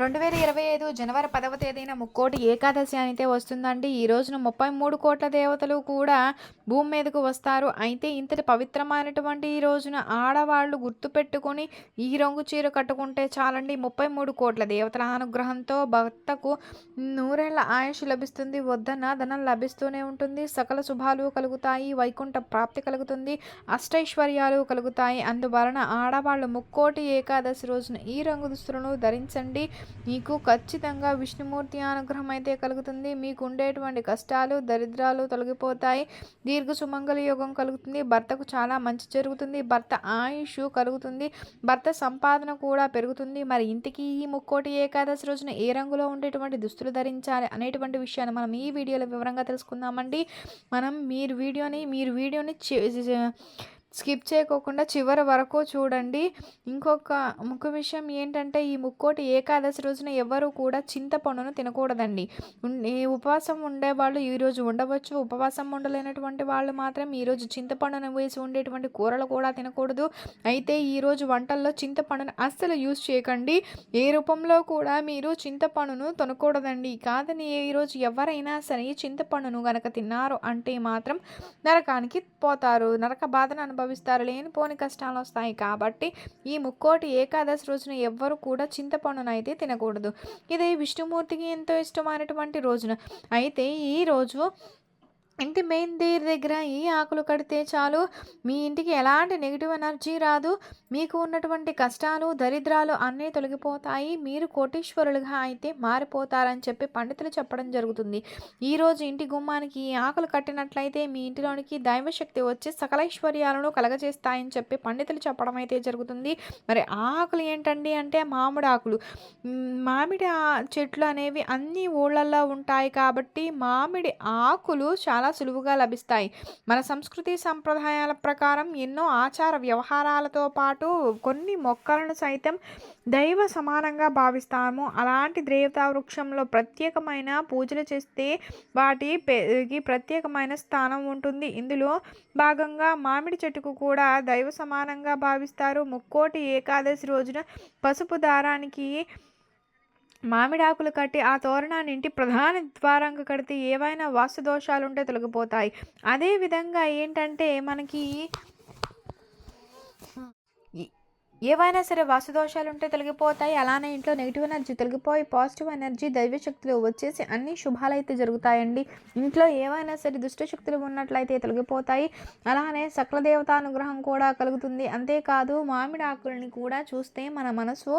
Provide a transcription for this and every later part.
రెండు వేల ఇరవై ఐదు జనవరి పదవ తేదీన ముక్కోటి ఏకాదశి అయితే వస్తుందండి. ఈ రోజున ముప్పై మూడు కోట్ల దేవతలు కూడా భూమి మీదకు వస్తారు. అయితే ఇంతటి పవిత్రమైనటువంటి ఈ రోజున ఆడవాళ్ళు గుర్తుపెట్టుకొని ఈ రంగు చీర కట్టుకుంటే చాలండి. ముప్పై మూడు కోట్ల దేవతల అనుగ్రహంతో భక్తకు నూరేళ్ళ ఆయుష్ లభిస్తుంది. వద్దన ధనం లభిస్తూనే ఉంటుంది. సకల శుభాలు కలుగుతాయి. వైకుంఠ ప్రాప్తి కలుగుతుంది. అష్టైశ్వర్యాలు కలుగుతాయి. అందువలన ఆడవాళ్ళు ముక్కోటి ఏకాదశి రోజున ఈ రంగు దుస్తులను ధరించండి. మీకు ఖచ్చితంగా విష్ణుమూర్తి అనుగ్రహం అయితే కలుగుతుంది. మీకు ఉండేటువంటి కష్టాలు దరిద్రాలు తొలగిపోతాయి. దీర్ఘ సుమంగళ యోగం కలుగుతుంది. భర్తకు చాలా మంచి జరుగుతుంది. భర్త ఆయుష్ కలుగుతుంది. భర్త సంపాదన కూడా పెరుగుతుంది. మరి ఇంతకీ ఈ ముక్కోటి ఏకాదశి రోజున ఏ రంగులో ఉండేటువంటి దుస్తులు ధరించాలి అనేటువంటి విషయాన్ని మనం ఈ వీడియోలో వివరంగా తెలుసుకుందామండి. మనం మీరు వీడియోని మీరు వీడియోని స్కిప్ చేయకోకుండా చివరి వరకు చూడండి. ఇంకొక ముఖ్య విషయం ఏంటంటే ఈ ముక్కోటి ఏకాదశి రోజున ఎవరు కూడా చింతపండును తినకూడదండి. ఈ ఉపవాసం ఉండేవాళ్ళు ఈరోజు ఉండవచ్చు. ఉపవాసం ఉండలేనటువంటి వాళ్ళు మాత్రం ఈరోజు చింతపండును వేసి ఉండేటువంటి కూరలు కూడా తినకూడదు. అయితే ఈరోజు వంటల్లో చింతపండును అస్సలు యూజ్ చేయకండి. ఏ రూపంలో కూడా మీరు చింతపండును తినకూడదండి. కాదని ఈరోజు ఎవరైనా సరే చింతపండును గనక తిన్నారు అంటే మాత్రం నరకానికి పోతారు. నరక బాధను అనుభవం అనుభవిస్తారు. లేనిపోని కష్టాలు వస్తాయి. కాబట్టి ఈ ముక్కోటి ఏకాదశి రోజున ఎవ్వరు కూడా చింతపండునైతే తినకూడదు. ఇది విష్ణుమూర్తికి ఎంతో ఇష్టమైనటువంటి రోజున. అయితే ఈ రోజు ఇంటి మెయిన్ దేర్ దగ్గర ఈ ఆకులు కడితే చాలు మీ ఇంటికి ఎలాంటి నెగిటివ్ ఎనర్జీ రాదు. మీకు ఉన్నటువంటి కష్టాలు దరిద్రాలు అన్నీ తొలగిపోతాయి. మీరు కోటీశ్వరులుగా అయితే మారిపోతారని చెప్పి పండితులు చెప్పడం జరుగుతుంది. ఈరోజు ఇంటి గుమ్మానికి ఈ ఆకులు కట్టినట్లయితే మీ ఇంటిలోనికి దైవశక్తి వచ్చి సకలైశ్వర్యాలను కలగజేస్తాయని చెప్పి పండితులు చెప్పడం అయితే జరుగుతుంది. మరి ఆకులు ఏంటండి అంటే మామిడి ఆకులు. మామిడి చెట్లు అనేవి అన్ని ఊళ్ళల్లో ఉంటాయి కాబట్టి మామిడి ఆకులు చాలా చాలా సులువుగా లభిస్తాయి. మన సంస్కృతి సంప్రదాయాల ప్రకారం ఎన్నో ఆచార వ్యవహారాలతో పాటు కొన్ని మొక్కలను సైతం దైవ సమానంగా భావిస్తాము. అలాంటి దేవతా వృక్షంలో ప్రత్యేకమైన పూజలు చేస్తే వాటికి ప్రత్యేకమైన స్థానం ఉంటుంది. ఇందులో భాగంగా మామిడి చెట్టుకు కూడా దైవ సమానంగా భావిస్తారు. ముక్కోటి ఏకాదశి రోజున పసుపు దారానికి మామిడాకులు కట్టి ఆ తోరణాన్ని ఇంటి ప్రధాన ద్వారంగా కడితే ఏవైనా వాస్తు దోషాలు ఉంటే తొలగిపోతాయి అదేవిధంగా ఏంటంటే మనకి ఏవైనా సరే వాసుదోషాలుంటే తొలగిపోతాయి. అలానే ఇంట్లో నెగిటివ్ ఎనర్జీ తొలగిపోయి పాజిటివ్ ఎనర్జీ దైవశక్తులు వచ్చేసి అన్ని శుభాలైతే జరుగుతాయండి. ఇంట్లో ఏవైనా సరే దుష్టశక్తులు ఉన్నట్లయితే తొలగిపోతాయి. అలానే సకల దేవతానుగ్రహం కూడా కలుగుతుంది. అంతేకాదు మామిడి ఆకులని కూడా చూస్తే మన మనసు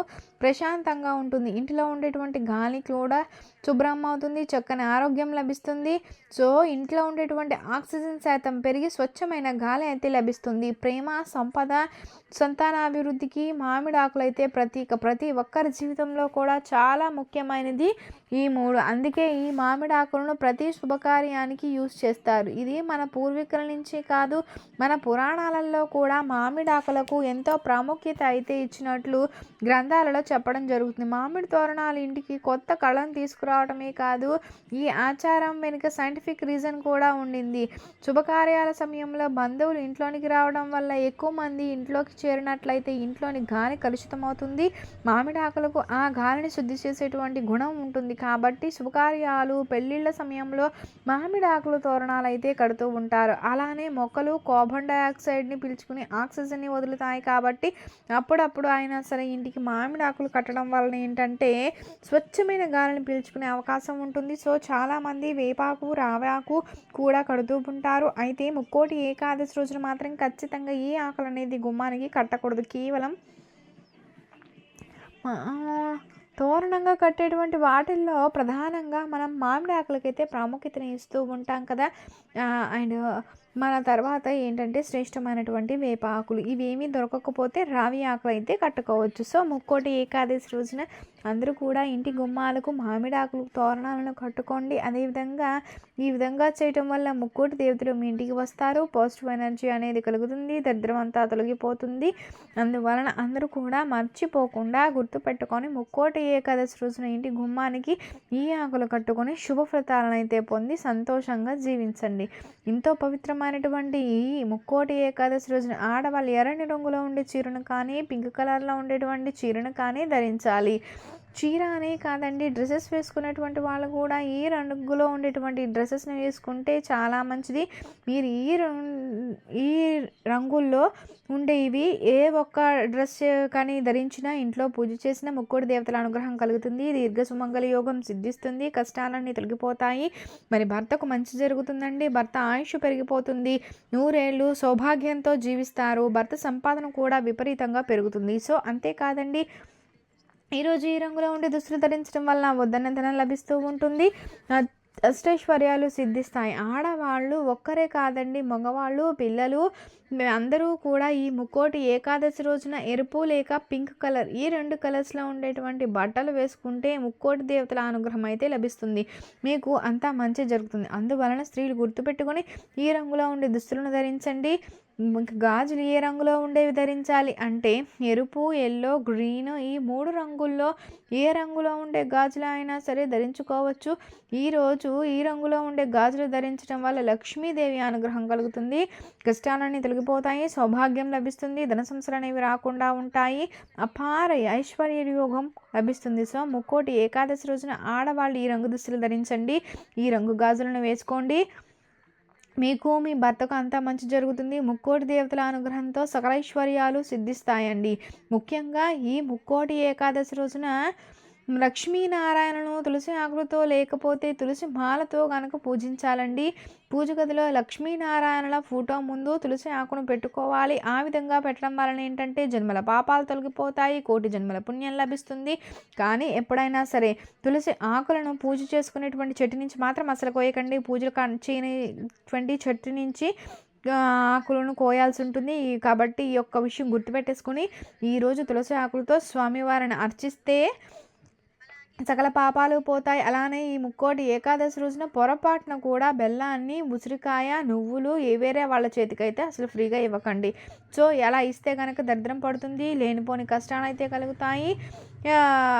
ప్రశాంతంగా ఉంటుంది. ఇంటిలో ఉండేటువంటి గాలి కూడా శుభ్రం అవుతుంది చక్కని ఆరోగ్యం లభిస్తుంది. సో ఇంట్లో ఉండేటువంటి ఆక్సిజన్ శాతం పెరిగి స్వచ్ఛమైన గాలి అయితే లభిస్తుంది. ప్రేమ సంపద సంతానాభివృద్ధికి మామిడి ఆకులు అయితే ప్రతీక ప్రతి ఒక్కరి జీవితంలో కూడా చాలా ముఖ్యమైనది ఈ మూడు. అందుకే ఈ మామిడి ఆకులను ప్రతి శుభకార్యానికి యూజ్ చేస్తారు. ఇది మన పూర్వీకుల నుంచి కాదు మన పురాణాలలో కూడా మామిడి ఆకులకు ఎంతో ప్రాముఖ్యత అయితే ఇచ్చినట్లు గ్రంథాలలో చెప్పడం జరుగుతుంది. మామిడి తోరణాలు ఇంటికి కొత్త కళను తీసుకురా తీసుకురావడమే కాదు ఈ ఆచారం వెనుక సైంటిఫిక్ రీజన్ కూడా ఉండింది. శుభకార్యాల సమయంలో బంధువులు ఇంట్లోనికి రావడం వల్ల ఎక్కువ మంది ఇంట్లోకి చేరినట్లయితే ఇంట్లోని గాలి కలుషితమవుతుంది మామిడి ఆకులకు ఆ గాలిని శుద్ధి చేసేటువంటి గుణం ఉంటుంది. కాబట్టి శుభకార్యాలు పెళ్ళిళ్ళ సమయంలో మామిడి ఆకులు తోరణాలు అయితే కడుతూ ఉంటారు. అలానే మొక్కలు కార్బన్ డైఆక్సైడ్ని పీల్చుకుని ఆక్సిజన్ని వదులుతాయి కాబట్టి అప్పుడప్పుడు అయినా సరే ఇంటికి మామిడి ఆకులు కట్టడం వలన ఏంటంటే స్వచ్ఛమైన గాలిని పీల్చుకునే అవకాశం ఉంటుంది. సో చాలామంది వేపాకు రావాకు కూడా కడుతూ ఉంటారు అయితే ముక్కోటి ఏకాదశి రోజున మాత్రం ఖచ్చితంగా ఈ ఆకులు అనేది గుమ్మానికి కట్టకూడదు. కేవలం తోరణంగా కట్టేటువంటి వాటిల్లో ప్రధానంగా మనం మామిడి ఆకులకైతే ప్రాముఖ్యతను ఇస్తూ ఉంటాం కదా. అండ్ మన తర్వాత ఏంటంటే శ్రేష్టమైనటువంటి వేప ఆకులు. ఇవేమీ దొరకకపోతే రావి ఆకులు అయితే కట్టుకోవచ్చు. సో ముక్కోటి ఏకాదశి రోజున అందరూ కూడా ఇంటి గుమ్మాలకు మామిడి ఆకులు తోరణాలను కట్టుకోండి. అదేవిధంగా ఈ విధంగా చేయటం వల్ల ముక్కోటి దేవతలు మీ ఇంటికి వస్తారు. పాజిటివ్ ఎనర్జీ అనేది కలుగుతుంది. దరిద్రం అంతా తొలగిపోతుంది. అందువలన అందరూ కూడా మర్చిపోకుండా గుర్తుపెట్టుకొని ముక్కోటి ఏకాదశి రోజున ఇంటి గుమ్మానికి ఈ ఆకులు కట్టుకొని శుభ ఫలితాలను అయితే పొంది సంతోషంగా జీవించండి. ఎంతో పవిత్రమైనటువంటి ఈ ముక్కోటి ఏకాదశి రోజున ఆడవాళ్ళు ఎర్రని రంగులో ఉండే చీరను కానీ పింక్ కలర్లో ఉండేటువంటి చీరను కానీ ధరించాలి. చీర అనే కాదండి డ్రెస్సెస్ వేసుకునేటువంటి వాళ్ళు కూడా ఈ రంగులో ఉండేటువంటి డ్రెస్సెస్ని వేసుకుంటే చాలా మంచిది. మీరు ఈ ఈ రంగుల్లో ఉండే ఇవి ఏ ఒక్క డ్రెస్ కానీ ధరించినా ఇంట్లో పూజ చేసిన ముక్కోడి దేవతల అనుగ్రహం కలుగుతుంది. దీర్ఘ సుమంగళ యోగం సిద్ధిస్తుంది. కష్టాలన్నీ తొలగిపోతాయి. మరి భర్తకు మంచి జరుగుతుందండి. భర్త ఆయుష్ పెరిగిపోతుంది. నూరేళ్ళు సౌభాగ్యంతో జీవిస్తారు. భర్త సంపాదన కూడా విపరీతంగా పెరుగుతుంది. సో అంతేకాదండి ఈరోజు ఈ రంగులో ఉండే దుస్తులు ధరించడం వల్ల వద్దన్నతనం లభిస్తూ ఉంటుంది. అష్టైశ్వర్యాలు సిద్ధిస్తాయి. ఆడవాళ్ళు ఒక్కరే కాదండి మగవాళ్ళు పిల్లలు అందరూ కూడా ఈ ముక్కోటి ఏకాదశి రోజున ఎరుపు లేక పింక్ కలర్ ఈ రెండు కలర్స్లో ఉండేటువంటి బట్టలు వేసుకుంటే ముక్కోటి దేవతల అనుగ్రహం అయితే లభిస్తుంది. మీకు అంతా మంచి జరుగుతుంది. అందువలన స్త్రీలు గుర్తుపెట్టుకొని ఈ రంగులో ఉండే దుస్తులను ధరించండి. గాజులు ఏ రంగులో ఉండేవి ధరించాలి అంటే ఎరుపు ఎల్లో గ్రీన్ ఈ మూడు రంగుల్లో ఏ రంగులో ఉండే గాజులు అయినా సరే ధరించుకోవచ్చు. ఈరోజు ఈ రంగులో ఉండే గాజులు ధరించడం వల్ల లక్ష్మీదేవి అనుగ్రహం కలుగుతుంది. కష్టాలన్నీ తొలగిపోతాయి సౌభాగ్యం లభిస్తుంది ధన సంవత్సరం అనేవి రాకుండా ఉంటాయి. అపార ఐశ్వర్య యోగం లభిస్తుంది. సో ముక్కోటి ఏకాదశి రోజున ఆడవాళ్ళు ఈ రంగు దుస్తులు ధరించండి. ఈ రంగు గాజులను వేసుకోండి. మీకు మీ భర్తకు అంతా మంచి జరుగుతుంది. ముక్కోటి దేవతల అనుగ్రహంతో సకలైశ్వర్యాలు సిద్ధిస్తాయండి. ముఖ్యంగా ఈ ముక్కోటి ఏకాదశి రోజున లక్ష్మీనారాయణను తులసి ఆకులతో లేకపోతే తులసి మాలతో కనుక పూజించాలండి. పూజ గదిలో లక్ష్మీనారాయణల ఫోటో ముందు తులసి ఆకును పెట్టుకోవాలి. ఆ విధంగా పెట్టడం వలన ఏంటంటే జన్మల పాపాలు తొలగిపోతాయి కోటి జన్మల పుణ్యం లభిస్తుంది. కానీ ఎప్పుడైనా సరే తులసి ఆకులను పూజ చేసుకునేటువంటి చెట్టు నుంచి మాత్రం అసలు కోయకండి. పూజలు చేయనటువంటి చెట్టు నుంచి ఆకులను కోయాల్సి ఉంటుంది. కాబట్టి ఈ యొక్క విషయం గుర్తుపెట్టేసుకొని ఈరోజు తులసి ఆకులతో స్వామివారిని అర్చిస్తే సకల పాపాలు పోతాయి. అలానే ఈ ముక్కోటి ఏకాదశి రోజున పొరపాటున కూడా బెల్లాన్ని ఉసిరికాయ నువ్వులు వేరే వాళ్ళ చేతికైతే అసలు ఫ్రీగా ఇవ్వకండి. సో ఎలా ఇస్తే కనుక దరిద్రం పడుతుంది లేనిపోని కష్టాలు అయితే కలుగుతాయి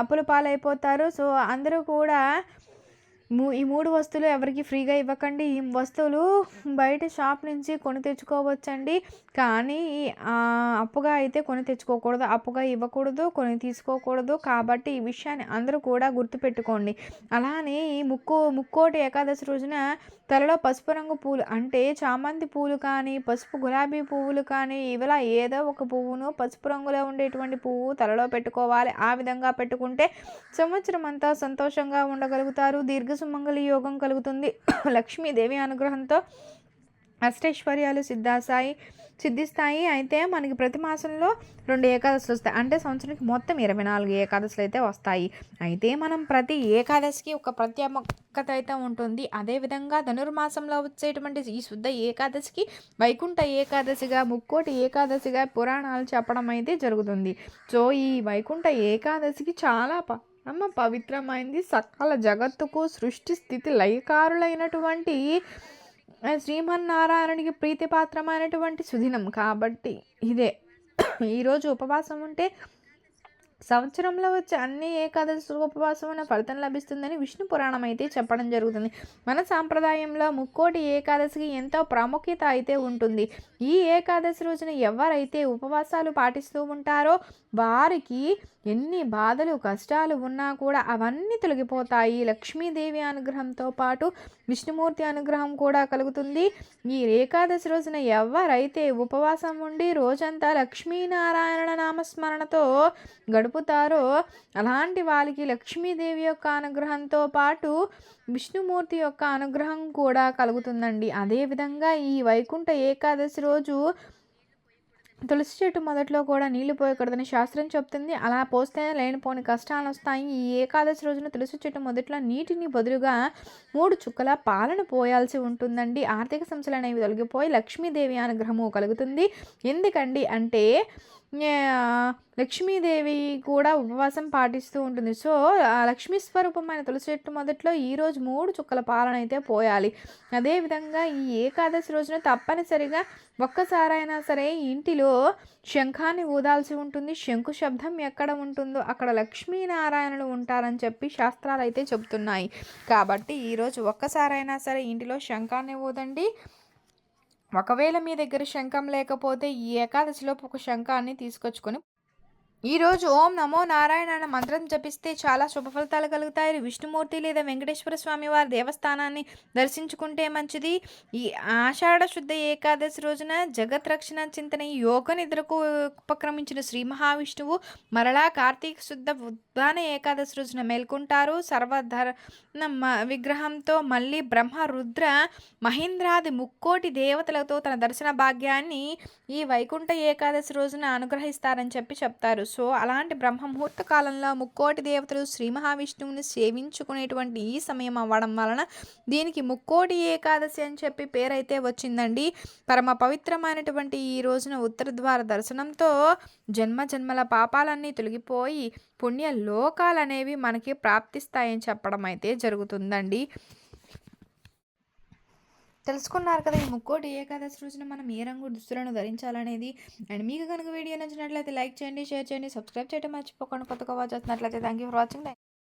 అప్పుల పాలైపోతారు. సో అందరూ కూడా ఈ మూడు వస్తువులు ఎవరికి ఫ్రీగా ఇవ్వకండి. ఈ వస్తువులు బయట షాప్ నుంచి కొని తెచ్చుకోవచ్చండి. కానీ అప్పుగా అయితే కొని తెచ్చుకోకూడదు. అప్పుగా ఇవ్వకూడదు కొని తీసుకోకూడదు. కాబట్టి ఈ విషయాన్ని అందరూ కూడా గుర్తుపెట్టుకోండి. అలానే ఈ ముక్కు ముక్కోటి ఏకాదశి రోజున తలలో పసుపు రంగు పూలు అంటే చామంతి పూలు కానీ పసుపు గులాబీ పువ్వులు కానీ ఇవలా ఏదో ఒక పువ్వును పసుపు రంగులో ఉండేటువంటి పువ్వు తలలో పెట్టుకోవాలి. ఆ విధంగా పెట్టుకుంటే సంవత్సరం అంతా సంతోషంగా ఉండగలుగుతారు. దీర్ఘ సుమంగళి యోగం కలుగుతుంది. లక్ష్మీదేవి అనుగ్రహంతో అష్టైశ్వర్యాలు సిద్ధాసాయి సిద్ధిస్తాయి. అయితే మనకి ప్రతి మాసంలో రెండు ఏకాదశులు వస్తాయి. అంటే సంవత్సరానికి మొత్తం ఇరవై నాలుగు ఏకాదశులు అయితే వస్తాయి. అయితే మనం ప్రతి ఏకాదశికి ఒక ప్రత్యేకత అయితే ఉంటుంది. అదేవిధంగా ధనుర్మాసంలో వచ్చేటువంటి ఈ శుద్ధ ఏకాదశికి వైకుంఠ ఏకాదశిగా ముక్కోటి ఏకాదశిగా పురాణాలు చెప్పడం అయితే జరుగుతుంది. సో ఈ వైకుంఠ ఏకాదశికి చాలా అమ్మ పవిత్రమైంది. సకల జగత్తుకు సృష్టి స్థితి లయకారులైనటువంటి శ్రీమన్నారాయణుడికి ప్రీతిపాత్రమైనటువంటి సుదినం. కాబట్టి ఇదే. ఈరోజు ఉపవాసం ఉంటే సంవత్సరంలో వచ్చే అన్ని ఏకాదశి ఉపవాసం ఫలితం లభిస్తుందని విష్ణు పురాణం అయితే చెప్పడం జరుగుతుంది. మన సాంప్రదాయంలో ముక్కోటి ఏకాదశికి ఎంతో ప్రాముఖ్యత అయితే ఉంటుంది. ఈ ఏకాదశి రోజున ఎవరైతే ఉపవాసాలు పాటిస్తూ ఉంటారో వారికి ఎన్ని బాధలు కష్టాలు ఉన్నా కూడా అవన్నీ తొలగిపోతాయి. లక్ష్మీదేవి అనుగ్రహంతో పాటు విష్ణుమూర్తి అనుగ్రహం కూడా కలుగుతుంది. ఈ ఏకాదశి రోజున ఎవరైతే ఉపవాసం ఉండి రోజంతా లక్ష్మీనారాయణ నామస్మరణతో గడుపుతారో అలాంటి వాళ్ళకి లక్ష్మీదేవి యొక్క అనుగ్రహంతో పాటు విష్ణుమూర్తి యొక్క అనుగ్రహం కూడా కలుగుతుందండి. అదేవిధంగా ఈ వైకుంఠ ఏకాదశి రోజు తులసి చెట్టు మొదట్లో కూడా నీళ్ళు పోయకూడదని శాస్త్రం చెప్తుంది. అలా పోస్తేనే లేనిపోని కష్టాలు వస్తాయి. ఈ ఏకాదశి రోజున తులసి చెట్టు మొదట్లో నీటిని బదులుగా మూడు చుక్కల పాలను పోయాల్సి ఉంటుందండి. ఆర్థిక సమస్యలు అనేవి తొలగిపోయి లక్ష్మీదేవి అనుగ్రహము కలుగుతుంది. ఎందుకండి అంటే లక్ష్మీదేవి కూడా ఉపవాసం పాటిస్తూ ఉంటుంది. సో లక్ష్మీ స్వరూపమైన తులసి చెట్టు మొదట్లో ఈరోజు మూడు చుక్కల పాలన అయితే పోయాలి. అదేవిధంగా ఈ ఏకాదశి రోజున తప్పనిసరిగా ఒక్కసారైనా సరే ఇంటిలో శంఖాన్ని ఊదాల్సి ఉంటుంది. శంకు శబ్దం ఎక్కడ ఉంటుందో అక్కడ లక్ష్మీనారాయణులు ఉంటారని చెప్పి శాస్త్రాలు అయితే చెబుతున్నాయి. కాబట్టి ఈరోజు ఒక్కసారైనా సరే ఇంటిలో శంఖాన్ని ఊదండి. ఒకవేళ మీ దగ్గర శంఖం లేకపోతే ఈ ఏకాదశిలోపు ఒక శంఖాన్ని తీసుకొచ్చుకొని ఈరోజు ఓం నమో నారాయణ అన్న మంత్రం జపిస్తే చాలా శుభ ఫలితాలు కలుగుతాయి. విష్ణుమూర్తి లేదా వెంకటేశ్వర స్వామి వారి దేవస్థానాన్ని దర్శించుకుంటే మంచిది. ఈ ఆషాఢ శుద్ధ ఏకాదశి రోజున జగత్ రక్షణ చింతన యోగ నిద్రకు ఉపక్రమించిన శ్రీ మహావిష్ణువు మరలా కార్తీక శుద్ధ ఉద్దాన ఏకాదశి రోజున మేల్కొంటారు. సర్వధర మ- విగ్రహంతో మళ్ళీ బ్రహ్మ రుద్ర మహేంద్రాది ముక్కోటి దేవతలతో తన దర్శన భాగ్యాన్ని ఈ వైకుంఠ ఏకాదశి రోజున అనుగ్రహిస్తారని చెప్పి చెప్తారు. సో అలాంటి బ్రహ్మ ముహూర్త కాలంలో ముక్కోటి దేవతలు శ్రీ మహావిష్ణువుని సేవించుకునేటువంటి ఈ సమయం అవ్వడం వలన దీనికి ముక్కోటి ఏకాదశి అని చెప్పి పేరైతే వచ్చిందండి. పరమ పవిత్రమైనటువంటి ఈ రోజున ఉత్తర ద్వార దర్శనంతో జన్మ జన్మల పాపాలన్నీ తొలగిపోయి పుణ్య లోకాలనేవి మనకి ప్రాప్తిస్తాయని చెప్పడం అయితే జరుగుతుందండి. తెలుసుకున్నారు కదా ఈ ముక్కోటి ఏకాదశి రోజున మనం ఏ రంగు దుస్తులను ధరించాలనేది. అండ్ మీకు కనుక వీడియో నచ్చినట్లయితే లైక్ చేయండి షేర్ చేయండి సబ్స్క్రైబ్ చేయడం మర్చిపోకుండా. కొత్తగా వాచ్ చేస్తున్నట్లయితే థ్యాంక్ యూ ఫర్ వాచింగ్